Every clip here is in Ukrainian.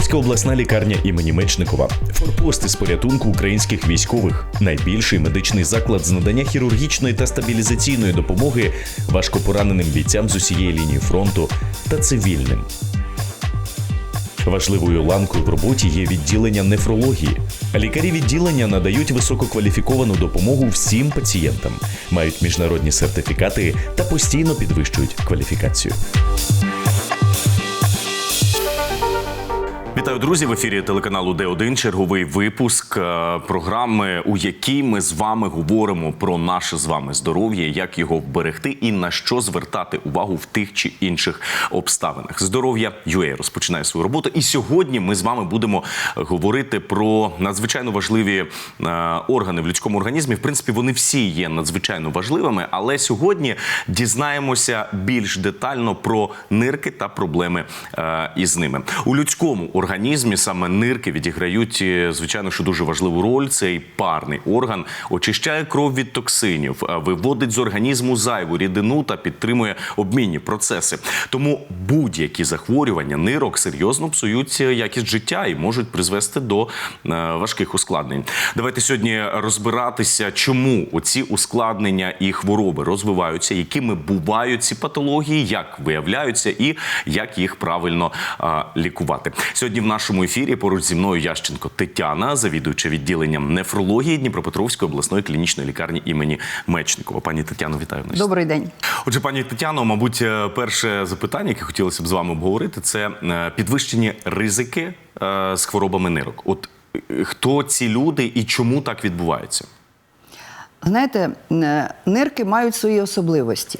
Дніпропетровська обласна лікарня імені Мечникова. Форпост із порятунку українських військових. Найбільший медичний заклад з надання хірургічної та стабілізаційної допомоги важкопораненим бійцям з усієї лінії фронту та цивільним. Важливою ланкою в роботі є відділення нефрології. Лікарі відділення надають висококваліфіковану допомогу всім пацієнтам, мають міжнародні сертифікати та постійно підвищують кваліфікацію. Вітаю, друзі! В ефірі телеканалу Д1 черговий випуск е, програми, у якій ми з вами говоримо про наше з вами здоров'я, як його вберегти і на що звертати увагу в тих чи інших обставинах. Здоров'я UA розпочинає свою роботу. І сьогодні ми з вами будемо говорити про надзвичайно важливі е, органи в людському організмі. В принципі, вони всі є надзвичайно важливими, але сьогодні дізнаємося більш детально про нирки та проблеми е, із ними у людському організмі. Саме нирки відіграють е, звичайно, що дуже важливу роль. Цей парний орган очищає кров від токсинів, е, виводить з організму зайву рідину та підтримує обмінні процеси. Тому будь-які захворювання нирок серйозно псують е, якість життя і можуть призвести до важких ускладнень. Давайте сьогодні розбиратися, чому оці ускладнення і хвороби розвиваються, якими бувають ці патології, як виявляються і як їх правильно лікувати. Сьогодні в нашому ефірі поруч зі мною Ященко Тетяна, завідуюча відділенням нефрології Дніпропетровської обласної клінічної лікарні імені Мечникова. Пані Тетяно, вітаю нас. Добрий день. Отже, пані Тетяно, мабуть, е, перше запитання, яке хотілося б з вами обговорити, це е, підвищені ризики е, з хворобами нирок. От хто ці люди і чому так відбувається? Знаєте, нирки мають свої особливості.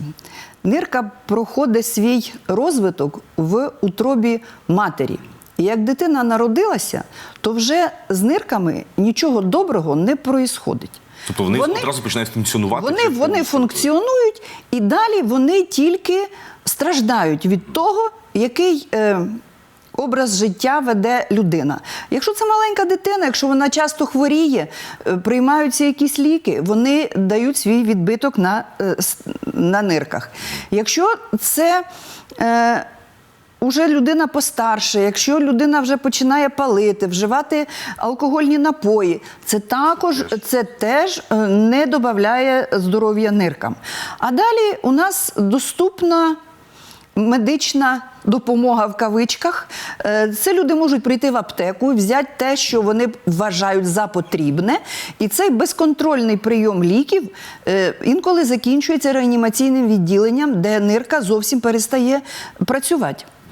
Нирка проходить свій розвиток в утробі матері. І як дитина народилася, то вже з нирками нічого доброго не проїсходить. Тобто вони, одразу починають функціонувати? Вони, вони функціонують і далі вони тільки страждають від того, який е, образ життя веде людина. Якщо це маленька дитина, якщо вона часто хворіє, е, приймаються якісь ліки, вони дають свій відбиток на, е, на нирках. Якщо це е, Уже людина постарше, якщо людина вже починає палити, вживати алкогольні напої, це також це теж е, не додає здоров'я ниркам. А далі у нас доступна медична допомога в кавичках. Е, Це люди можуть прийти в аптеку, взяти те, що вони вважають за потрібне, і цей безконтрольний прийом ліків е, інколи закінчується реанімаційним відділенням, де нирка зовсім перестає працювати.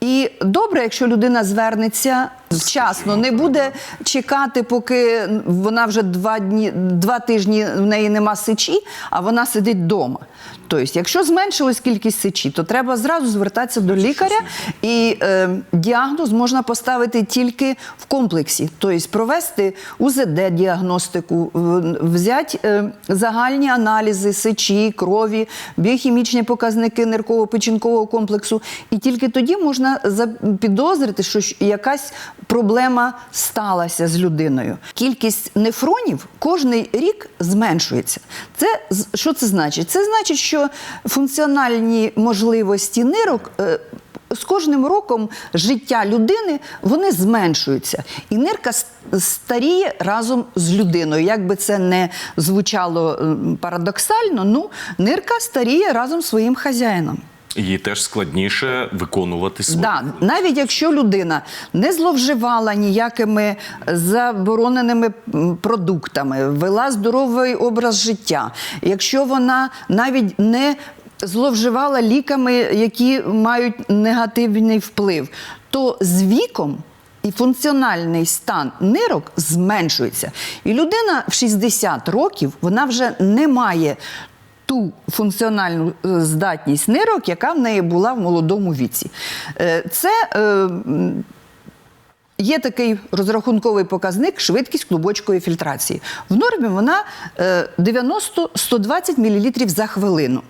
І добре, якщо людина звернеться вчасно, не буде чекати, поки вона вже два дні, два тижні в неї нема сечі, а вона сидить вдома. Тобто, якщо зменшилась кількість сечі, то треба зразу звертатися до лікаря, і е, діагноз можна поставити тільки в комплексі, тобто провести УЗД-діагностику, взяти е, загальні аналізи сечі, крові, біохімічні показники нирково-печінкового комплексу, і тільки тоді можна підозрити, що якась проблема сталася з людиною. Кількість нефронів кожний рік зменшується. Це що це значить? Це значить, що функціональні можливості нирок. е, з кожним роком життя людини вони зменшуються, і нирка старіє разом з людиною. Як би це не звучало парадоксально, ну нирка старіє разом з своїм хазяїном. Їй теж складніше виконувати свої Да, навіть якщо людина не зловживала ніякими забороненими продуктами, вела здоровий образ життя, якщо вона навіть не зловживала ліками, які мають негативний вплив, то з віком і функціональний стан нирок зменшується. І людина в 60 років вона вже не має ту функціональну е, здатність нирок, яка в неї була в молодому віці. Е, Це е, Є такий розрахунковий показник швидкість клубочкової фільтрації. В нормі вона е, 90-120 мл за хвилину.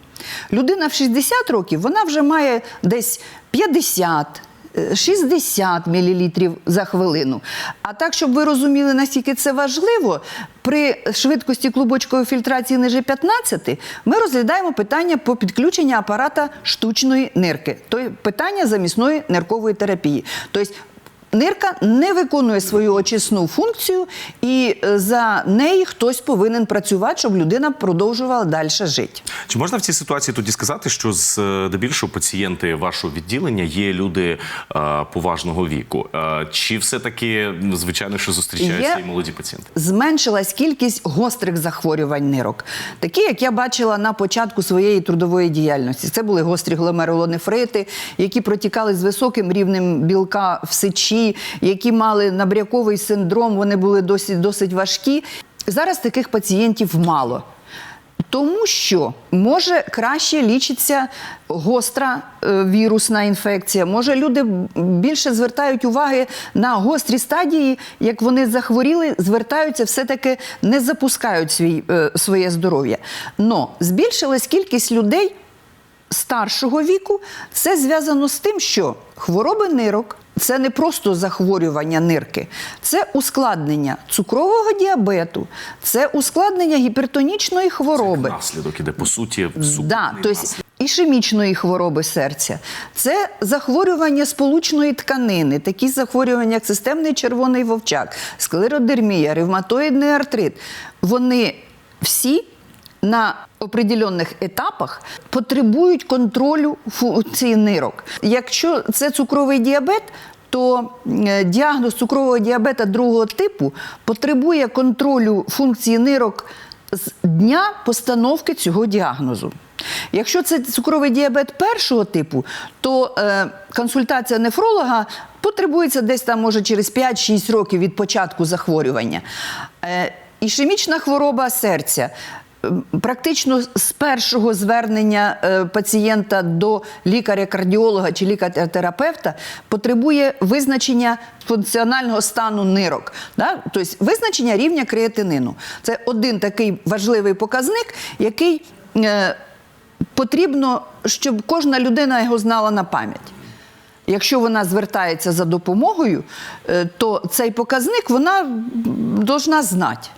Людина в 60 років вона вже має десь 50 е, 60 мл за хвилину. А так, щоб ви розуміли, наскільки це важливо, при швидкості клубочкової фільтрації ниже 15 ми розглядаємо питання по підключенню апарата штучної нирки, тобто питання замісної ниркової терапії. Тобто нирка не виконує свою очисну функцію, і е, за неї хтось повинен працювати, щоб людина продовжувала далі жити. Чи можна в цій ситуації тоді сказати, що е, здебільшого пацієнти вашого відділення є люди е, поважного віку? Е, чи все-таки, звичайно, що зустрічаються Є- і молоді пацієнти? Зменшилась кількість гострих захворювань нирок, такі, як я бачила на початку своєї трудової діяльності. Це були гострі гломерулонефрити, які протікали з високим рівнем білка в сечі, які мали набряковий синдром, вони були досить, досить важкі. Зараз таких пацієнтів мало. Тому що може краще лічиться гостра е, вірусна інфекція. Може, люди більше звертають уваги на гострі стадії, як вони захворіли, звертаються, все-таки не запускають свій, е, своє здоров'я. Но збільшилась кількість людей старшого віку. Це зв'язано з тим, що хвороби нирок. Це не просто захворювання нирки, це ускладнення цукрового діабету, це ускладнення гіпертонічної хвороби. Наслідок іде по суті Да, тобто ішемічної хвороби серця. Це захворювання сполучної тканини, такі захворювання, як системний червоний вовчак, склеродермія, ревматоїдний артрит. Вони всі на определенних етапах потребують контролю функції нирок. Якщо це цукровий діабет, то е, діагноз цукрового діабета другого типу потребує контролю функції нирок з дня постановки цього діагнозу. Якщо це цукровий діабет першого типу, то е, консультація нефролога потребується десь там, може, через 5-6 років від початку захворювання. Е, ішемічна хвороба серця. Практично з першого звернення е, пацієнта до лікаря-кардіолога чи лікаря-терапевта потребує визначення функціонального стану нирок, да? тобто визначення рівня креатинину. Це один такий важливий показник, який е, потрібно, щоб кожна людина його знала на пам'ять. Якщо вона звертається за допомогою, е, то цей показник вона повинна знати.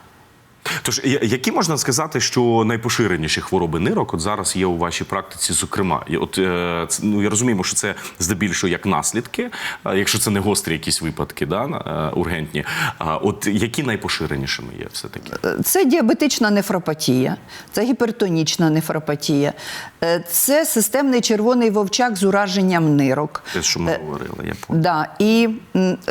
Тож, які можна сказати, що найпоширеніші хвороби нирок от зараз є у вашій практиці, зокрема, І от е, ну я розуміємо, що це здебільшого як наслідки, е, якщо це не гострі якісь випадки, да, е, ургентні. От які найпоширенішими є все таки? Це діабетична нефропатія, це гіпертонічна нефропатія, це системний червоний вовчак з ураженням нирок. Те, що ми говорили, я понял. Да. І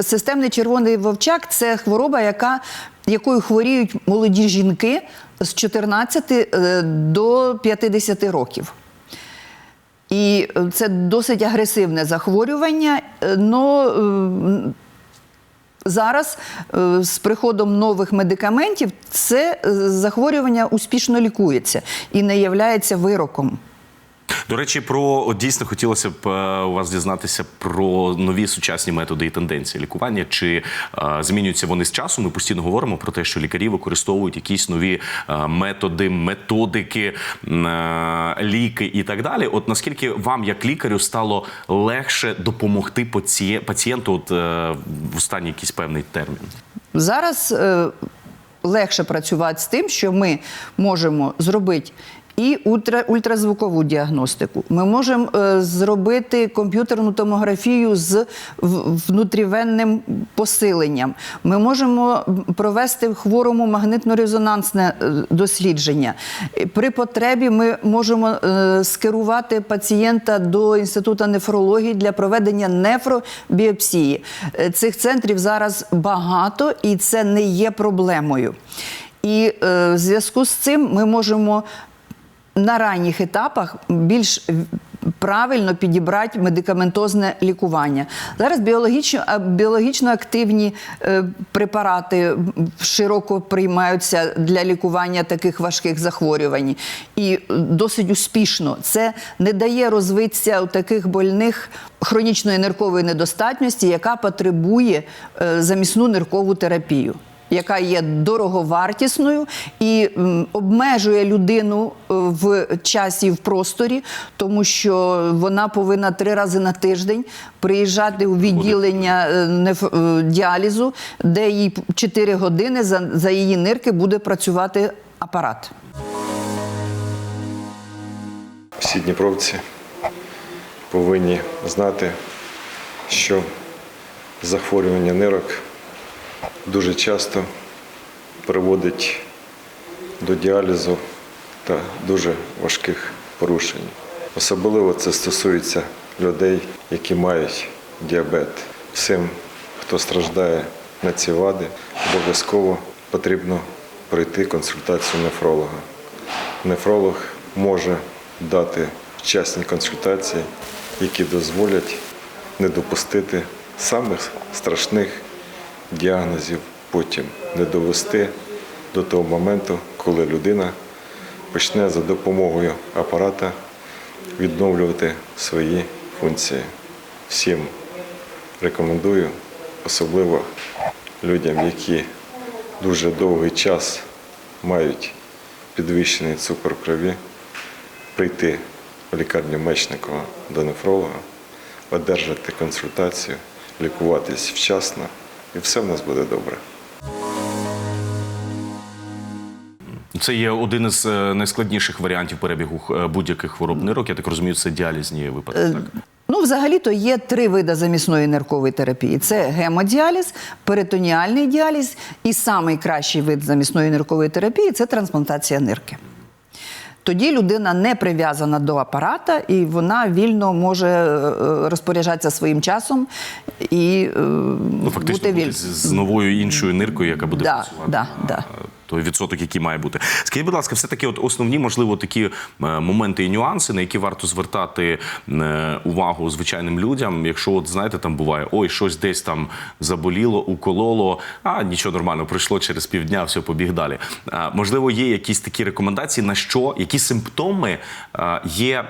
системний червоний вовчак це хвороба, яка, якою хворіють молоді жінки з 14 е, до 50 років. І е, це досить агресивне захворювання, але зараз е, з приходом нових медикаментів це е, захворювання успішно лікується і не являється вироком. До речі, про дійсно хотілося б е, у вас дізнатися про нові сучасні методи і тенденції лікування. Чи е, змінюються вони з часом? Ми постійно говоримо про те, що лікарі використовують якісь нові е, методи, методики, ліки і так далі. От наскільки вам, як лікарю, стало легше допомогти паціє- пацієнту от, в останній якийсь певний термін? Зараз легше працювати з тим, що ми можемо зробити. І ультра, ультразвукову діагностику. Ми можемо е, зробити комп'ютерну томографію з внутрівенним посиленням. Ми можемо провести хворому магнитно-резонансне е, дослідження. При потребі ми можемо е, скерувати пацієнта до інституту нефрології для проведення нефробіопсії. Цих центрів зараз багато, і це не є проблемою. І е, в зв'язку з цим ми можемо на ранніх етапах більш правильно підібрати медикаментозне лікування. Зараз біологічно, а, біологічно активні е, препарати широко приймаються для лікування таких важких захворювань. І досить успішно. Це не дає розвитися у таких больних хронічної ниркової недостатності, яка потребує е, замісну ниркову терапію яка є дороговартісною і обмежує людину е, в часі в просторі, тому що вона повинна три рази на тиждень приїжджати у відділення е, е, діалізу, де їй 4 години за, за її нирки буде працювати апарат. всі дніпровці повинні знати, що захворювання нирок дуже часто приводить до діалізу та дуже важких порушень. Особливо це стосується людей, які мають діабет. Всім, хто страждає на ці вади, обов'язково потрібно пройти консультацію нефролога. Нефролог може дати вчасні консультації, які дозволять не допустити самих страшних діагнозів потім, не довести до того моменту, коли людина почне за допомогою апарата відновлювати свої функції. Всім рекомендую, особливо людям, які дуже довгий час мають підвищений цукор крові, прийти в лікарню Мечникова до нефролога, одержати консультацію, лікуватись вчасно, і все в нас буде добре. Це є один із е, найскладніших варіантів перебігу е, будь-яких хвороб нирок. Я так розумію, це діалізні випадки. Так? Ну, взагалі-то є три види замісної ниркової терапії: це гемодіаліз, перитоніальний діаліз і самий кращий вид замісної ниркової терапії це трансплантація нирки. Тоді людина не прив'язана до апарата, і вона вільно може е, розпоряджатися своїм часом і е, Ну, фактично бути віль... з, з новою іншою ниркою, яка буде Да, працювати. да, да. Той відсоток, який має бути. Скажіть, будь ласка, все-таки от основні, можливо, такі е, моменти і нюанси, на які варто звертати е, увагу звичайним людям. Якщо, от знаєте, там буває, ой, щось десь там заболіло, укололо, а нічого нормально, пройшло через півдня, все побіг далі. Е, можливо, є якісь такі рекомендації, на що, які симптоми є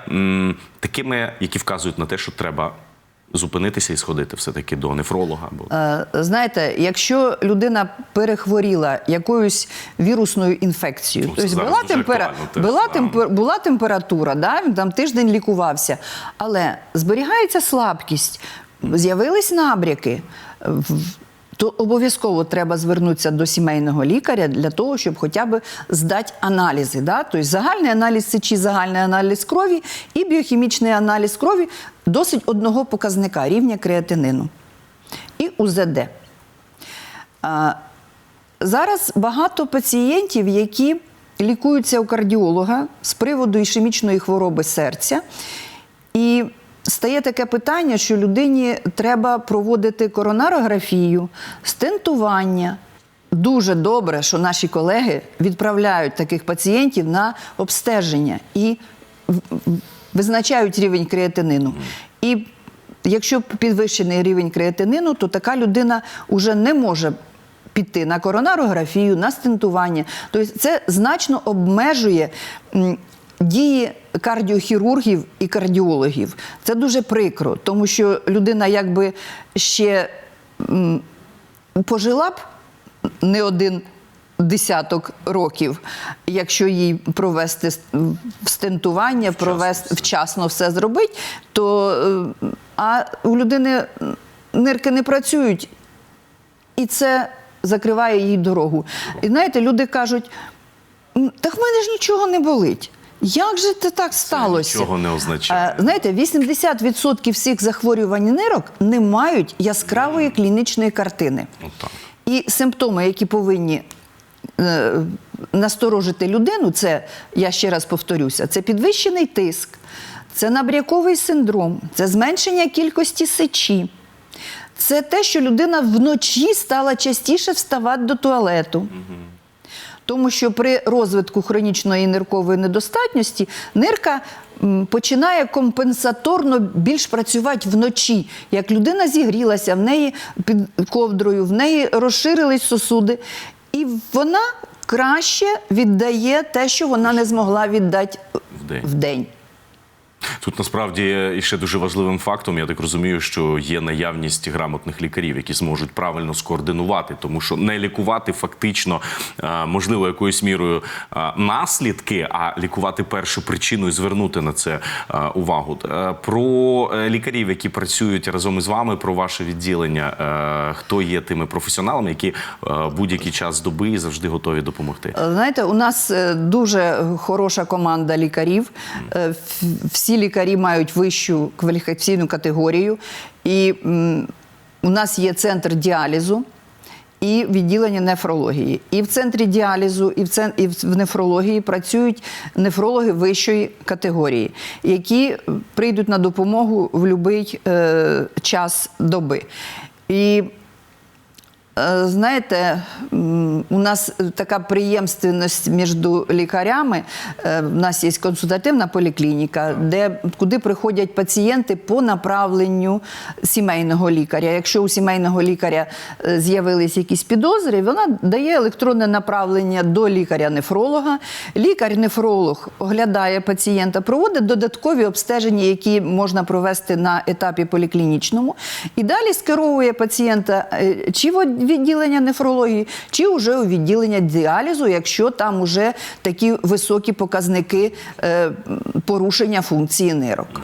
такими, які вказують на те, що треба зупинитися і сходити все-таки до нефролога. Е, Знаєте, якщо людина перехворіла якоюсь вірусною інфекцією, Ну, зараз була, темпера... була, темпер... була температура, да? він там тиждень лікувався, але зберігається слабкість, з'явились набряки. То обов'язково треба звернутися до сімейного лікаря для того, щоб хоча б здати аналізи. Да? Тобто загальний аналіз сечі, загальний аналіз крові і біохімічний аналіз крові досить одного показника рівня креатинину і УЗД. Зараз багато пацієнтів, які лікуються у кардіолога з приводу ішемічної хвороби серця. І стає таке питання, що людині треба проводити коронарографію, стентування. Дуже добре, що наші колеги відправляють таких пацієнтів на обстеження і визначають рівень креатинину. І якщо підвищений рівень креатинину, то така людина вже не може піти на коронарографію, на стентування. Тобто це значно обмежує дії кардіохірургів і кардіологів. Це дуже прикро, тому що людина якби ще пожила б не один десяток років, якщо їй провести стентування, провести вчасно все зробити, то е, а у людини нирки не працюють, і це закриває їй дорогу. І знаєте, люди кажуть: так в мене ж нічого не болить. Як же це так сталося? нічого не означає. Е, Знаєте, 80% всіх захворювань нирок не мають яскравої клінічної картини. От так. І симптоми, які повинні е, насторожити людину, це, я ще раз повторюся, це підвищений тиск, це набряковий синдром, це зменшення кількості сечі. Це те, що людина вночі стала частіше вставати до туалету. Тому що при розвитку хронічної ниркової недостатності нирка починає компенсаторно більш працювати вночі. Як людина зігрілася, в неї під ковдрою, в неї розширились сосуди, і вона краще віддає те, що вона не змогла віддати Вдень. Тут насправді ще дуже важливим фактом, я так розумію, що є наявність грамотних лікарів, які зможуть правильно скоординувати, тому що не лікувати фактично е, можливо якоюсь мірою е, наслідки, а лікувати першу причину і звернути на це е, увагу. Про лікарів, які працюють разом із вами, про ваше відділення, хто є тими професіоналами, які будь-який час доби і завжди готові допомогти. Знаєте, у нас дуже хороша команда лікарів. Ф- Лікарі мають вищу кваліфікаційну категорію. І м, у нас є центр діалізу. І відділення нефрології. І в центрі діалізу, і в, цен... і в нефрології працюють нефрологи вищої категорії, які прийдуть на допомогу в будь-який е, час доби. І Знаєте, у нас така приємственність між лікарями. Е, У нас є консультативна поліклініка, де куди приходять пацієнти по направленню сімейного лікаря. Якщо у сімейного лікаря е, з'явились якісь підозри, вона дає електронне направлення до лікаря-нефролога. Лікар-нефролог оглядає пацієнта, проводить додаткові обстеження, які можна провести на етапі поліклінічному, і далі скеровує пацієнта е, чи в відділення нефрології, чи вже у відділення діалізу, якщо там вже такі високі показники е, порушення функції нирок.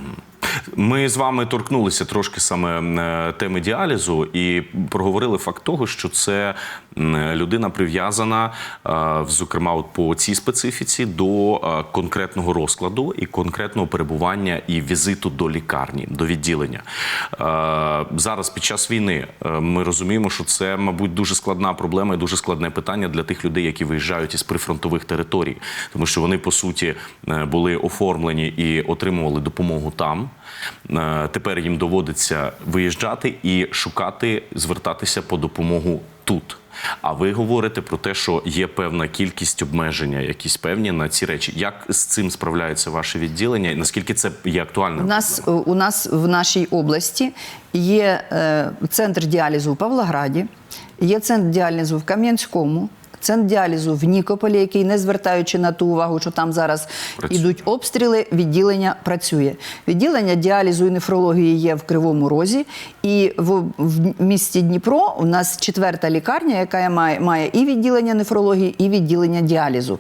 Ми з вами торкнулися трошки саме е, теми діалізу і проговорили факт того, що це людина прив'язана, е, зокрема, от по цій специфіці, до е, конкретного розкладу і конкретного перебування і візиту до лікарні, до відділення. Зараз під час війни ми розуміємо, що це, мабуть, дуже складна проблема і дуже складне питання для тих людей, які виїжджають із прифронтових територій, тому що вони по суті були оформлені і отримували допомогу там. Е, Тепер їм доводиться виїжджати і шукати, звертатися по допомогу тут. А ви говорите про те, що є певна кількість обмеження, якісь певні на ці речі. Як з цим справляється ваше відділення? І наскільки це є У нас, у нас в нашій області є е, центр діалізу в Павлограді, є центр діалізу в Кам'янському. Центр діалізу в Нікополі, який, не звертаючи на ту увагу, що там зараз Працює. ідуть обстріли, відділення працює. Відділення діалізу і нефрології є в Кривому Розі, і в, в місті Дніпро у нас четверта лікарня, яка має, має і відділення нефрології, і відділення діалізу.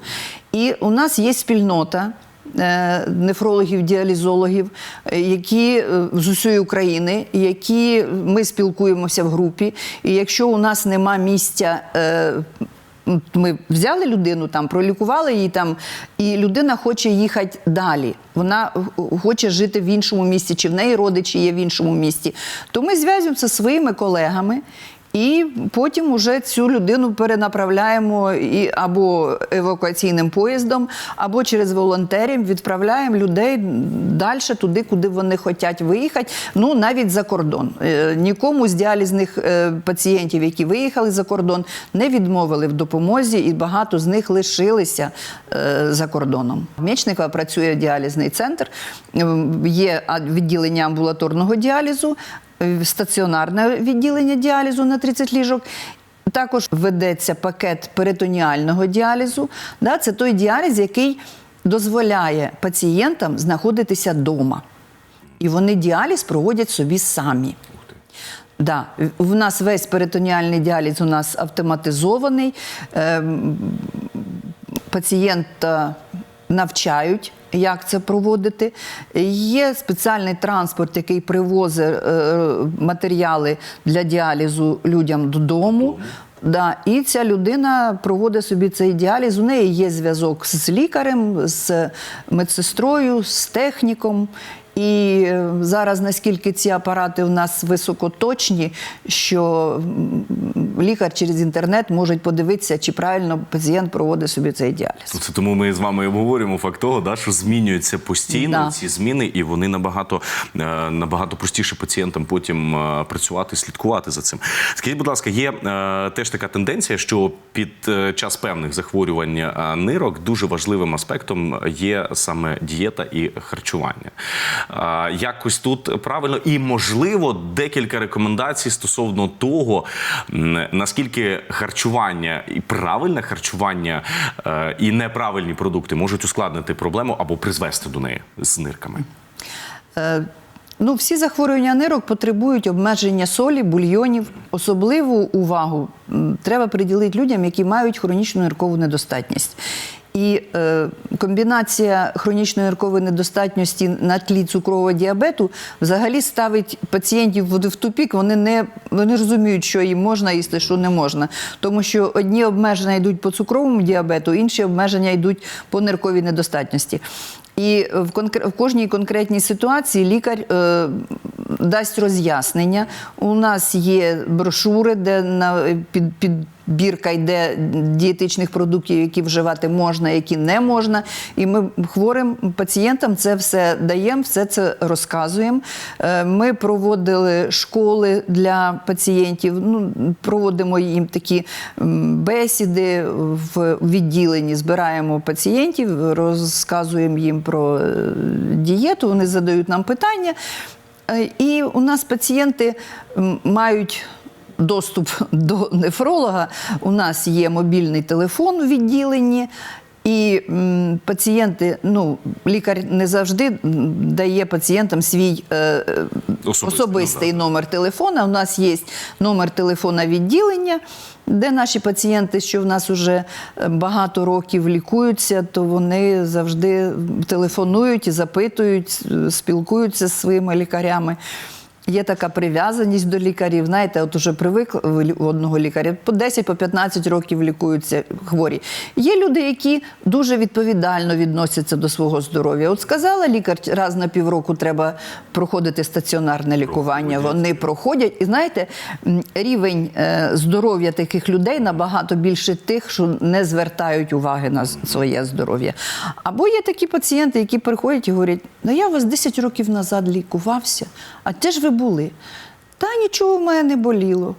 І у нас є спільнота е, нефрологів, діалізологів, е, які е, з усієї України, які ми спілкуємося в групі. І якщо у нас нема місця. Ми взяли людину там, пролікували її там, і людина хоче їхати далі. Вона хоче жити в іншому місті, чи в неї родичі є в іншому місті. То ми зв'язуємося зі своїми колегами. І потім уже цю людину перенаправляємо і або евакуаційним поїздом, або через волонтерів відправляємо людей далі туди, куди вони хочуть виїхати. Ну навіть за кордон. Е, Нікому з діалізних е, пацієнтів, які виїхали за кордон, не відмовили в допомозі, і багато з них лишилися е, за кордоном. В Мечникова працює діалізний центр, є відділення амбулаторного діалізу стаціонарне відділення діалізу на 30 ліжок. Також ведеться пакет перитоніального діалізу. Да, це той діаліз, який дозволяє пацієнтам знаходитися вдома. І вони діаліз проводять собі самі. Да. У нас весь перитоніальний діаліз у нас автоматизований. Ем, пацієнта навчають, як це проводити. Є спеціальний транспорт, який привозить е, матеріали для діалізу людям додому. Да, і ця людина проводить собі цей діаліз. У неї є зв'язок з лікарем, з медсестрою, з техніком. І е, зараз наскільки ці апарати у нас високоточні, що лікар через інтернет може подивитися, чи правильно пацієнт проводить собі цей діаліз. Це тому ми з вами обговорюємо факт того, да, що змінюються постійно Да. ці зміни, і вони набагато, е, набагато простіше пацієнтам потім е, працювати, слідкувати за цим. Скажіть, будь ласка, є теж така тенденція, що під час певних захворювань нирок дуже важливим аспектом є саме дієта і харчування. Якось тут правильно і можливо декілька рекомендацій стосовно того, наскільки харчування і правильне харчування е, і неправильні продукти можуть ускладнити проблему або призвести до неї з нирками. Е, Ну, всі захворювання нирок потребують обмеження солі, бульйонів. Особливу увагу треба приділити людям, які мають хронічну ниркову недостатність. І е, комбінація хронічної ниркової недостатності на тлі цукрового діабету взагалі ставить пацієнтів в, в тупік. Вони не вони розуміють, що їм можна їсти, що не можна. Тому що одні обмеження йдуть по цукровому діабету, інші обмеження йдуть по нирковій недостатності. І в, конкр... в кожній конкретній ситуації лікар е, дасть роз'яснення. У нас є брошури, де на під, підбірка йде дієтичних продуктів, які вживати можна, які не можна. І ми хворим пацієнтам це все даємо, все це розказуємо. Е, Ми проводили школи для пацієнтів. Ну, проводимо їм такі бесіди в відділенні, збираємо пацієнтів, розказуємо їм про е, дієту. Вони задають нам питання. Е, І у нас пацієнти мають. Доступ до нефролога. У нас є мобільний телефон у відділенні, і пацієнти, ну, лікар не завжди дає пацієнтам свій е, е, Особистий, особистий, ну, номер телефона. У нас є номер телефона відділення, де наші пацієнти, що в нас вже е, багато років лікуються, то вони завжди телефонують і запитують, е, спілкуються зі своїми лікарями. Є така прив'язаність до лікарів. Знаєте, от уже привикли в одного лікаря по 10 по 15 років лікуються хворі. Є люди, які дуже відповідально відносяться до свого здоров'я. От сказала лікар, раз на півроку треба проходити стаціонарне лікування. Вони проходять. І знаєте, рівень е, здоров'я таких людей набагато більше тих, що не звертають уваги на своє здоров'я. Або є такі пацієнти, які приходять і говорять: ну я у вас 10 років назад лікувався, а де ж ви були? Та нічого в мене не боліло.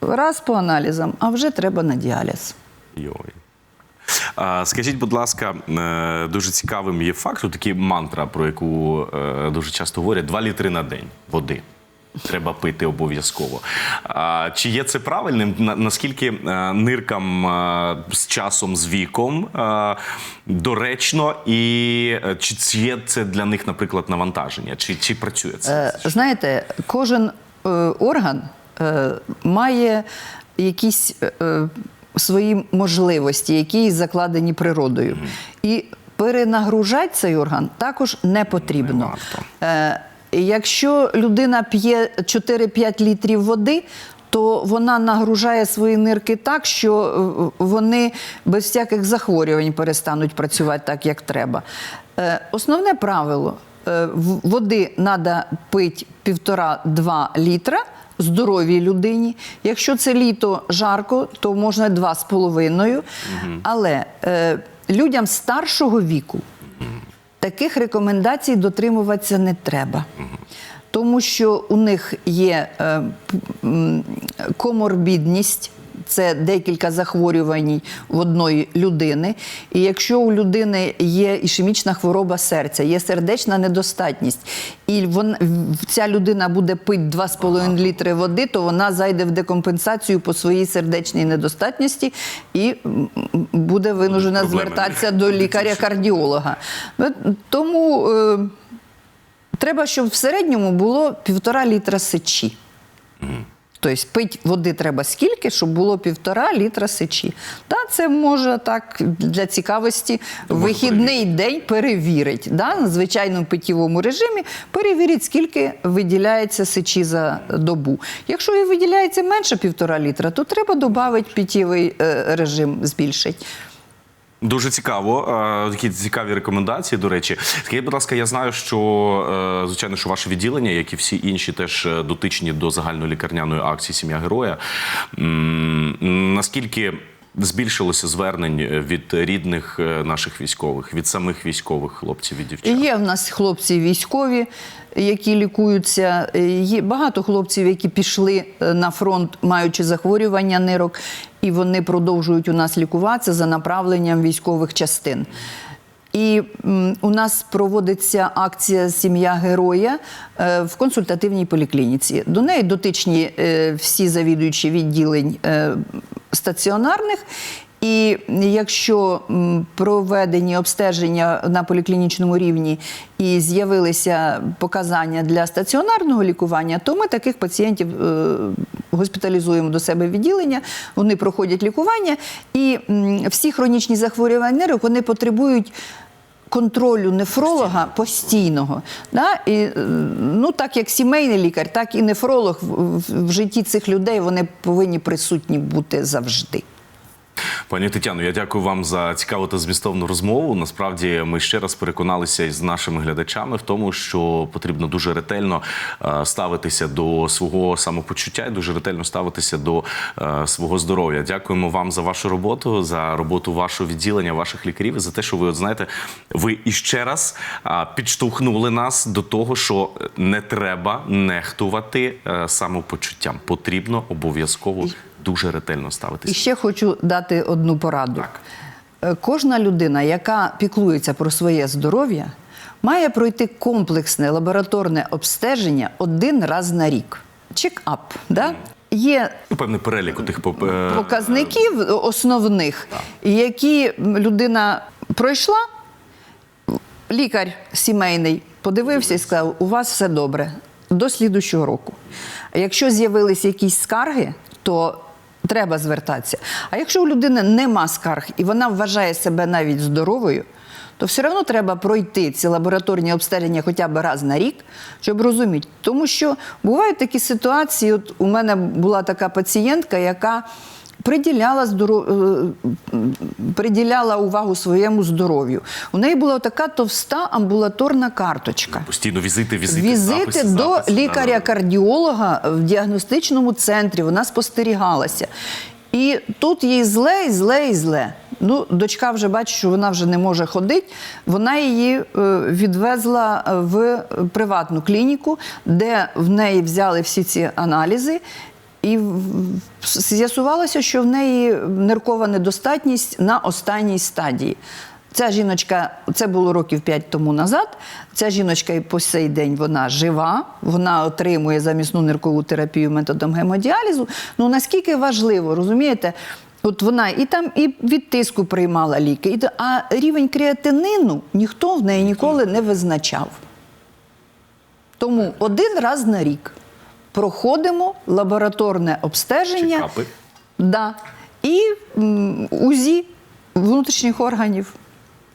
Раз по аналізам, а вже треба на діаліз. Йой. Скажіть, будь ласка, е, дуже цікавим є факт, такий мантра, про яку е, дуже часто говорять: 2 літри на день води. Треба пити обов'язково. Чи є це правильним? Наскільки е, ниркам е, з часом, з віком е, доречно, і чи є це для них, наприклад, навантаження? Чи, чи працює це? Знаєте, кожен орган має якісь свої можливості, які закладені природою. І перенагружати цей орган також не потрібно. Не варто. Якщо людина п'є 4-5 літрів води, то вона нагружає свої нирки так, що е, вони без всяких захворювань перестануть працювати так, як треба. Е, Основне правило е, води треба пити 1,5-2 літра здоровій людині. Якщо це літо жарко, то можна 2,5. Але е, людям старшого віку таких рекомендацій дотримуватися не треба. Тому що у них є е, коморбідність, це декілька захворювань в одної людини. І якщо у людини є ішемічна хвороба серця, є сердечна недостатність, і вон, ця людина буде пити 2,5 літри води, то вона зайде в декомпенсацію по своїй сердечній недостатності і буде винужена проблеми. звертатися до лікаря-кардіолога. Ну, Тому е, треба, щоб в середньому було півтора літра сечі. Тобто пить води треба скільки, щоб було півтора літра сечі. Та це може так для цікавості вихідний день перевірити. Да? На звичайному питєвому режимі перевірить, скільки виділяється сечі за добу. Якщо і виділяється менше півтора літра, то треба додати питєвий е, режим, збільшити. Дуже цікаво. Е, Такі цікаві рекомендації. До речі, скажіть, будь ласка, я знаю, що е, звичайно, що ваше відділення, як і всі інші, теж е, дотичні до загальнолікарняної акції Сім'я героя. Наскільки збільшилося звернень від рідних е, наших військових, від самих військових хлопців і дівчат? Є в нас хлопці військові, які лікуються. Е, Є багато хлопців, які пішли е, на фронт, маючи захворювання нирок, і вони продовжують у нас лікуватися за направленням військових частин. І у нас проводиться акція Сім'я героя е, в консультативній поліклініці. До неї дотичні е, всі завідуючі відділень е, стаціонарних. І якщо проведені обстеження на поліклінічному рівні і з'явилися показання для стаціонарного лікування, то ми таких пацієнтів е, госпіталізуємо до себе відділення, вони проходять лікування, і всі хронічні захворювання нервів вони потребують. Контролю нефролога постійного. Да? І, е, ну, так як сімейний лікар, так і нефролог в, в- в житті цих людей вони повинні присутні бути завжди. Пані Тетяно, я дякую вам за цікаву та змістовну розмову. Насправді, ми ще раз переконалися із нашими глядачами в тому, що потрібно дуже ретельно е, ставитися до свого самопочуття і дуже ретельно ставитися до е, свого здоров'я. Дякуємо вам за вашу роботу, за роботу вашого відділення, ваших лікарів за те, що ви от знаєте, ви іще раз підштовхнули нас до того, що не треба нехтувати е, самопочуттям. Потрібно обов'язково дуже ретельно І ще хочу дати одну пораду. Е, Кожна людина, яка піклується про своє здоров'я, має пройти комплексне лабораторне обстеження один раз на рік. Чек-ап. Да? Є Ну, Певний перелік у тих е, показників основних, які людина пройшла, лікар сімейний подивився і сказав: у вас все добре до слідущого року. Якщо з'явились якісь скарги, то треба звертатися. А якщо у людини нема скарг і вона вважає себе навіть здоровою, то все одно треба пройти ці лабораторні обстеження хоча б раз на рік, щоб розуміти. Тому що бувають такі ситуації. От у мене була така пацієнтка, яка приділяла здоров... е, приділяла увагу своєму здоров'ю. У неї була така товста амбулаторна карточка. Постійно візити, візити, Візити записи, до записи. лікаря-кардіолога в діагностичному центрі. Вона спостерігалася. І тут їй зле, і зле, і зле. Ну, дочка вже бачить, що вона вже не може ходити. Вона її е, відвезла в приватну клініку, де в неї взяли всі ці аналізи. І з'ясувалося, що в неї ниркова недостатність на останній стадії. Ця жіночка, це було років 5 тому назад. Ця жіночка і по сей день вона жива, вона отримує замісну ниркову терапію методом гемодіалізу. Ну наскільки важливо, розумієте? От вона і там і від тиску приймала ліки, і, а рівень креатинину ніхто в неї ніколи не визначав. Тому один раз на рік проходимо лабораторне обстеження Чекапи. да, і м, УЗІ внутрішніх органів.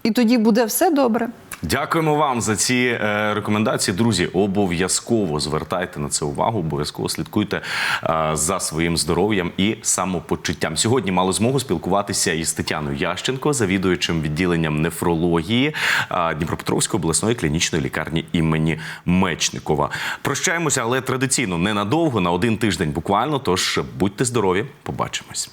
І тоді буде все добре. Дякуємо вам за ці е, рекомендації. Друзі, обов'язково звертайте на це увагу, обов'язково слідкуйте е, за своїм здоров'ям і самопочуттям. Сьогодні мали змогу спілкуватися із Тетяною Ященко, завідуючим відділенням нефрології е, Дніпропетровської обласної клінічної лікарні імені Мечникова. Прощаємося, але традиційно ненадовго, на один тиждень буквально. Тож будьте здорові, побачимось.